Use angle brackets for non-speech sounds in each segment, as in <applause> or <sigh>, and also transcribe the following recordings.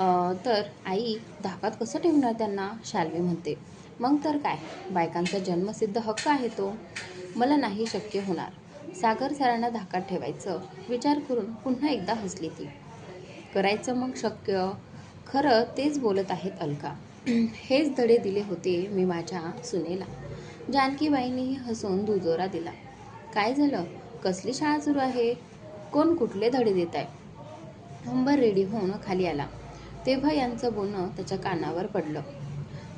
तर आई धाकात कसं ठेवणार त्यांना? शाल्वी म्हणते. मग तर काय? बायकांचा जन्मसिद्ध हक्क आहे तो. मला नाही शक्य होणार. सागर सरांना धाकात ठेवायचं. विचार करून पुन्हा एकदा हसली ती. करायचं मग शक्य? खरं तेच बोलत आहेत अलका. <clears throat> हेच धडे दिले होते मी माझ्या सुनेला. जानकीबाईंनीही हसून दुजोरा दिला. काय झालं? कसली शाळा सुरू आहे? कोण कुठले धडे देत आहे अंबर रेडी होऊन खाली आला. तेव्हा यांचं बोलणं त्याच्या कानावर पडलं.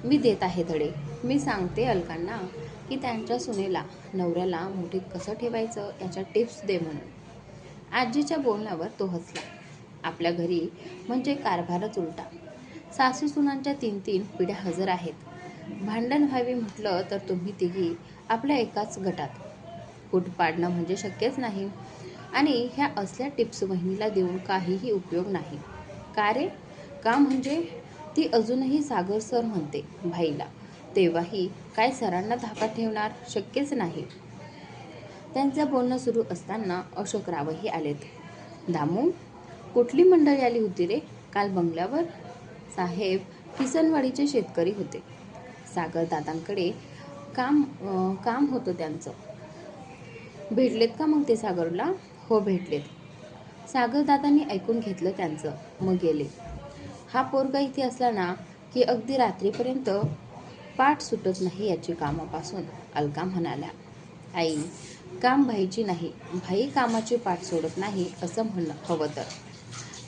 मी देत आहे धडे. मी सांगते अलकांना की त्यांच्या सुनेला नवऱ्याला मुठीत कसं ठेवायचं याच्या टिप्स दे म्हणून. आजीच्या बोलण्यावर तो हसला. आपल्या घरी म्हणजे कारभारच उलटा. सासू सुनांच्या तीन तीन पिढ्या हजर आहेत. भांडण व्हावी म्हटलं तर तुम्ही तिघी आपल्या एकाच गटात. फूट पाडणं म्हणजे शक्यच नाही. आणि ह्या असल्या टिप्स बहिणीला देऊन काहीही उपयोग नाही. का रे? का म्हणजे? ती अजूनही सागर सर म्हणते भाईला तेव्हाही काय सरांना धाका ठेवणार शक्यच नाही. त्यांचं बोलणं सुरू असताना अशोकरावही आलेत. दामू कुठली मंडळी आली होती रे? काल बंगल्यावर? साहेब किसनवाडीचे शेतकरी होते. सागर दादांकडे काम काम होतं त्यांचं. भेटलेत का मग ते सागरला? हो भेटलेत. सागर दादांनी ऐकून घेतलं त्यांचं. मग गेले. हा पोरगा इथे असला ना की अगदी रात्रीपर्यंत पाठ सुटत नाही याची कामापासून. अलका म्हणाला आई काम भाईची नाही. भाई कामाची पाठ सोडत नाही असं म्हणणं हवं तर.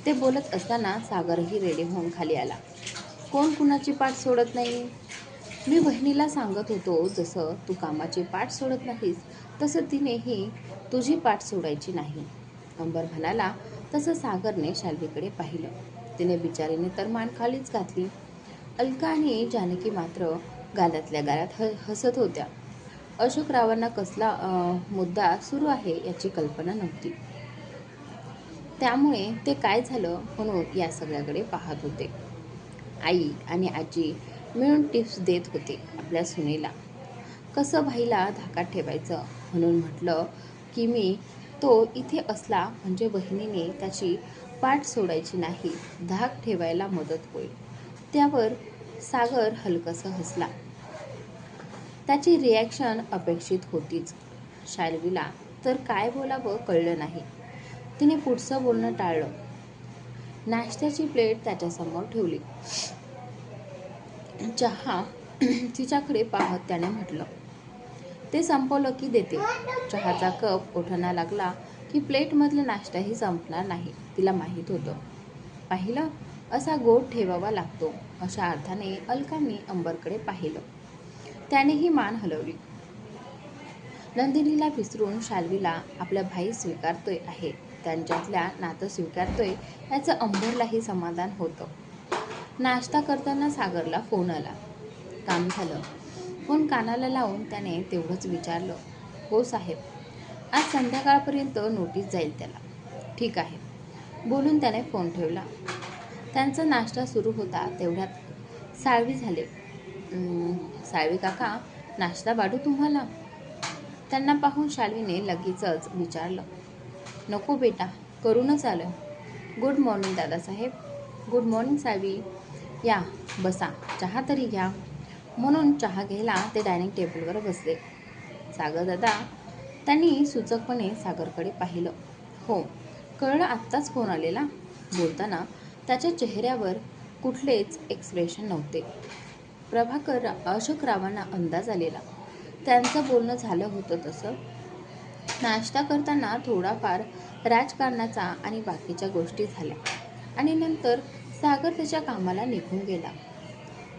ते बोलत असताना सागरही रेडी होऊन खाली आला. कोण कुणाची पाठ सोडत नाही? मी बहिणीला सांगत होतो जसं तू कामाची पाठ सोडत नाहीस तसं तिनेही तुझी पाठ सोडायची नाही. अंबर म्हणाला तसं सागरने शाल्वीकडे पाहिलं. तिने बिचारीने तर मान खालीच घातली. अलका आणि जानकी मात्र गालातल्या गालात ह हसत होत्या. अशोकरावांना कसला मुद्दा सुरू आहे याची कल्पना नव्हती. त्यामुळे ते काय झालं म्हणून या सगळ्याकडे पाहत होते. आई आणि आजी मिळून टिप्स देत होते आपल्या सुनेला. कसं भाईला धाकात ठेवायचं म्हणून म्हटलं की मी तो इथे असला म्हणजे बहिणीने त्याची पाठ सोडायची नाही. धाक ठेवायला मदत होईल. त्यावर सागर हलकसं हसला. त्याची रिॲक्शन अपेक्षित होतीच. शाल्वीला तर काय बोलावं कळलं नाही. तिने पुढचं बोलणं टाळलं. नाश्त्याची प्लेट त्याच्यासमोर ठेवली. चहा तिच्याकडे पाहत त्याने म्हटलं ते संपवलं की देते. चहाचा कप ओठाना लागला. की प्लेटमधला नाश्ताही संपणार नाही तिला माहीत होतं. पाहिलं? असा गोड ठेवावा लागतो अशा अर्थाने अलकांनी अंबरकडे पाहिलं. त्यानेही मान हलवली. नंदिनीला विसरून शाल्वीला आपला भाई स्वीकारतोय आहे त्यांच्यातल्या नातं स्वीकारतोय याचं अंबरलाही समाधान होतं. नाश्ता करताना सागरला फोन आला. काम झालं. फोन कानाला लावून त्याने तेवढंच विचारलं हो साहेब आज संध्याकाळपर्यंत नोटीस जाईल त्याला. ठीक आहे. बोलून त्याने फोन ठेवला. त्यांचा नाश्ता सुरू होता तेवढ्यात साळवी झाले. साळवी काका नाश्ता वाढू तुम्हाला? त्यांना पाहून शाळवीने लगेचच विचारलं. नको बेटा करूनच आलं good morning Dadasaheb. Good morning Salvi. या बसा. चहा तरी घ्या. म्हणून चहा घ्यायला ते डायनिंग टेबलवर बसले. सागर दादा त्यांनी सूचकपणे सागरकडे पाहिलं. हो कळलं आत्ताच फोन आलेला बोलताना त्याच्या चेहऱ्यावर कुठलेच एक्सप्रेशन नव्हते. प्रभाकर अशोकरावांना अंदाज आलेला. त्यांचं बोलणं झालं होतं तसं. नाश्ता करताना थोडाफार राजकारणाचा आणि बाकीच्या गोष्टी झाल्या आणि नंतर सागर त्याच्या कामाला निघून गेला.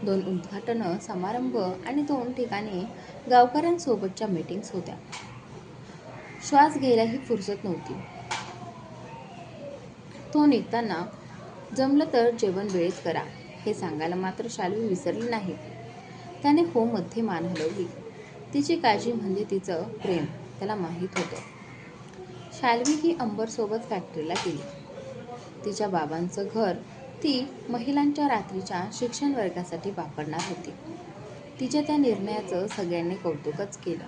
दोन उद्घाटनं समारंभ आणि दोन ठिकाणी गावकऱ्यांसोबतच्या मीटिंग्स होत्या. श्वास घ्यायलाही फुरसत नव्हती. तो निघताना जमलं तर जेवण वेळेत करा हे सांगायला मात्र शाल्वी विसरली नाही. त्याने हो मध्ये मान हलवली. तिची काळजी म्हणजे तिचं प्रेम त्याला माहीत होतं. शाल्वी ही अंबरसोबत फॅक्टरीला गेली. तिच्या बाबांचं घर ती महिलांच्या रात्रीच्या शिक्षण वर्गासाठी वापरणार होती. तिच्या त्या निर्णयाचं सगळ्यांनी कौतुकच केलं.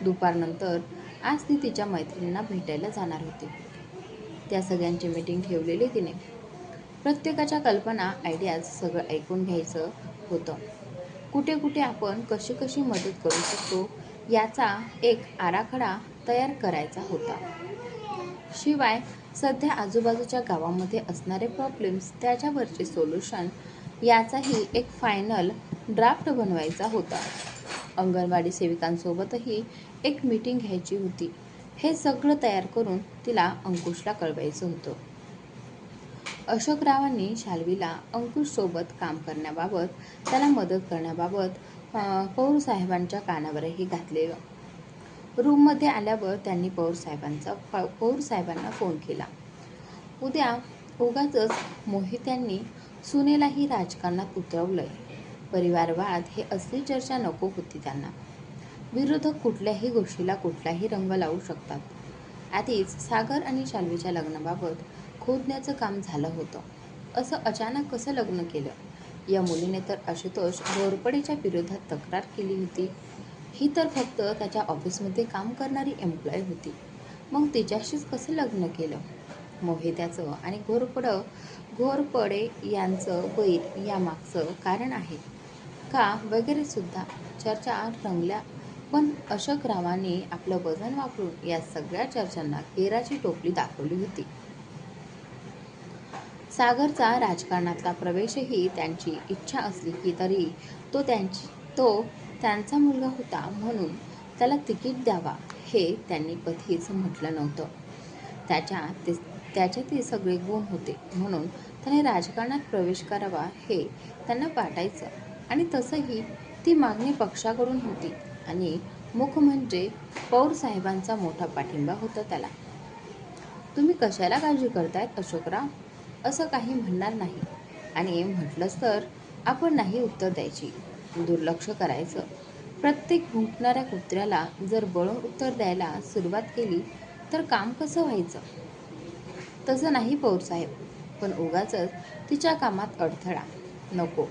दुपारनंतर आज ती तिच्या मैत्रिणींना भेटायला जाणार होती. त्या सगळ्यांची मीटिंग ठेवलेली तिने. प्रत्येकाच्या कल्पना आयडियाज सगळं ऐकून घ्यायचं होतं. कुठे कुठे आपण कशी कशी मदत करू शकतो याचा एक आराखडा तयार करायचा होता. शिवाय सध्या आजूबाजूच्या गावामध्ये असणारे प्रॉब्लेम्स त्याच्यावरचे सोल्युशन याचाही एक फायनल ड्राफ्ट बनवायचा होता. अंगणवाडी सेविकांसोबतही एक मीटिंग घ्यायची होती. हे सगळं तयार करून तिला अंकुशला कळवायचं होतं. अशोकरावांनी शाल्वीला अंकुशसोबत काम करण्याबाबत त्याला मदत करण्याबाबत अं, पौर साहेबांच्या कानावरही घातलेलं. रूममध्ये आल्यावर त्यांनी पौर साहेबांचा प- पौर साहेबांना फोन केला. उद्या उगाच मोहित्यांनी सुनेलाही राजकारणात उतरवलंय. परिवारवाद हे असली चर्चा नको होती त्यांना. विरोधक कुठल्याही गोष्टीला कुठलाही रंग लावू शकतात. आधीच सागर आणि शाल्वीच्या लग्नाबाबत खोदण्याचं काम झालं होतं. असं अचानक कसं लग्न केलं? या मुलीने तर आशुतोष घोरपडेच्या विरोधात तक्रार केली होती. ही तर फक्त त्याच्या ऑफिसमध्ये काम करणारी एम्प्लॉय होती. मग तिच्याशीच कसं लग्न केलं? मोहित्याचं आणि घोरपड घोरपडे यांचं बैर यामागचं कारण आहे. का वगैरे सुद्धा चर्चा रंगल्या. पण अशोकरावांनी आपलं वजन वापरून या सगळ्या चर्चांना केराची टोपली दाखवली होती. सागरचा राजकारणातला प्रवेशही त्यांची इच्छा असली की तरी तो त्यांची तो त्यांचा मुलगा होता म्हणून त्याला तिकीट द्यावा हे त्यांनी कधीच म्हटलं नव्हतं. त्याच्या ते त्याचे ते सगळे गुण होते म्हणून त्याने राजकारणात प्रवेश करावा हे त्यांना वाटायचं. आणि तसंही ती मागणी पक्षाकडून होती. आणि मुख म्हणजे पौर साहेबांचा मोठा पाठिंबा होता त्याला. तुम्ही कशाला काळजी करतायत अशोकराव? असं काही म्हणणार नाही. आणि म्हटलंच तर आपण नाही उत्तर द्यायची. दुर्लक्ष करायचं. प्रत्येक भुंकणाऱ्या कुत्र्याला जर बळून उत्तर द्यायला सुरुवात केली तर काम कसं व्हायचं? तसं नाही पौरसाहेब पण उगाच तिच्या कामात अडथळा. नको.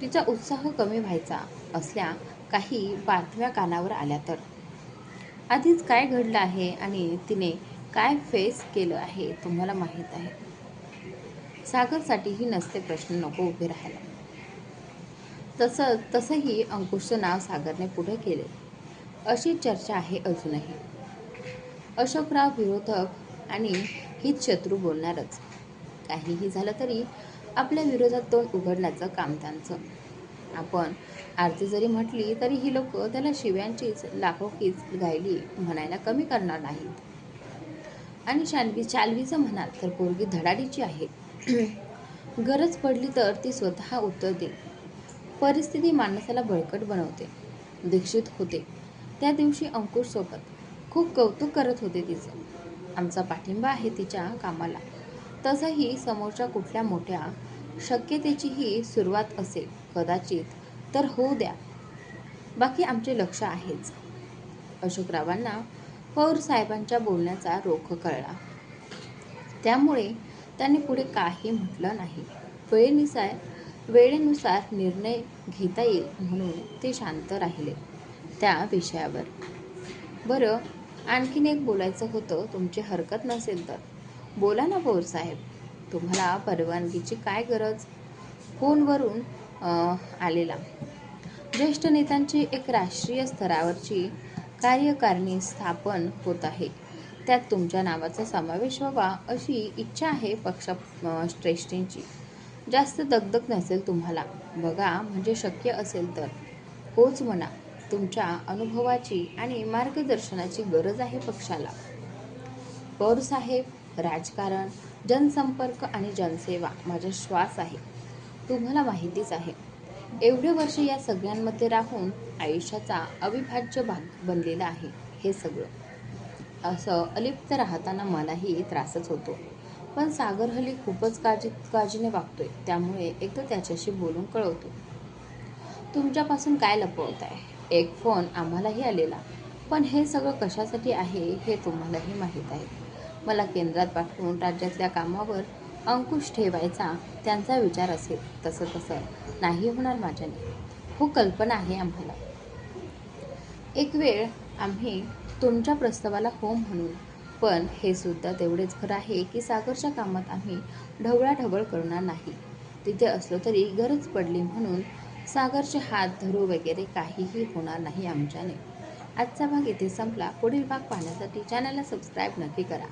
तिचा उत्साह कमी व्हायचा असल्या काही बातम्या कानावर आल्या तर. आधीच काय घडलं आहे आणि तिने काय फेस केलं आहे तुम्हाला माहीत आहे. सागरसाठीही नसते प्रश्न नको उभे राहायला. तसं तसंही अंकुशचं नाव सागरने पुढे केले. अशी चर्चा आहे अजूनही. अशोकराव विरोधक आणि हित शत्रू बोलणारच. काहीही झालं तरी आपल्या विरोधात तोंड उघडण्याचं काम त्यांचं आपण आरती जरी म्हटली तरी ही लोक त्याला शिव्यांचीच लाखोकीच गायली म्हणायला कमी करणार नाहीत. आणि शालवी शालवीचं म्हणाल तर पोरगी धडाडीची आहे. <clears throat> गरज पडली तर ती स्वतः उत्तर देईल. परिस्थिती माणसाला बळकट बनवते. दीक्षित होते. त्या दिवशी अंकुशसोबत खूप कौतुक करत होते तिचं. आमचा पाठिंबा आहे तिच्या कामाला. तसंही समोरच्या कुठल्या मोठ्या शक्यतेचीही सुरुवात असेल कदाचित तर होऊ द्या. बाकी आमचे लक्ष आहेच. अशोकरावांना पौर साहेबांच्या बोलण्याचा रोख कळला. त्यामुळे त्यांनी पुढे काही म्हटलं नाही. वेळेनुसार वेळेनुसार निर्णय घेता येईल म्हणून ते शांत राहिले त्या विषयावर. बरं आणखीन एक बोलायचं होतं तुमची हरकत नसेल तर. बोला ना पौर साहेब तुम्हाला परवानगीची काय गरज? फोनवरून आलेला. ज्येष्ठ नेत्यांची एक राष्ट्रीय स्तरावरची कार्यकारिणी स्थापन होत आहे. त्यात तुमच्या नावाचा समावेश व्हावा अशी इच्छा आहे पक्ष श्रेष्ठींची. जास्त दगदग नसेल तुम्हाला. बघा म्हणजे शक्य असेल तर. होच म्हणा तुमच्या अनुभवाची आणि मार्गदर्शनाची गरज आहे पक्षाला. पौर साहेब राजकारण जनसंपर्क आणि जनसेवा माझा श्वास आहे. तुम्हाला माहितीच आहे. एवढे वर्ष या सगळ्यांमध्ये राहून आयुष्याचा अविभाज्य भाग बनलेला आहे हे सगळं. असं अलिप्त राहताना मलाही त्रासच होतो. पण सागर हल्ली खूपच काळजी काळजीने वागतोय. त्यामुळे एकदा त्याच्याशी बोलून कळवतो. तुमच्यापासून काय लपवत आहे एक फोन आम्हालाही आलेला. पण हे सगळं कशासाठी आहे हे तुम्हालाही माहीत आहे. मला केंद्रात पाठवून राज्यातल्या कामावर अंकुश ठेवायचा त्यांचा विचार असेल तसं तसं नाही होणार माझ्याने. हो कल्पना आहे आम्हाला. एक वेळ आम्ही तुमच्या प्रस्तावाला हो म्हणून. पण हे सुद्धा तेवढेच खरं आहे की सागरच्या कामात आम्ही ढवळाढवळ करणार नाही. तिथे असलो तरी गरज पडली म्हणून सागरचे हात धरू वगैरे काहीही होणार नाही आमच्याने. आजचा भाग इथे संपला. पुढील भाग पाहण्यासाठी चॅनलला सबस्क्राईब नक्की करा.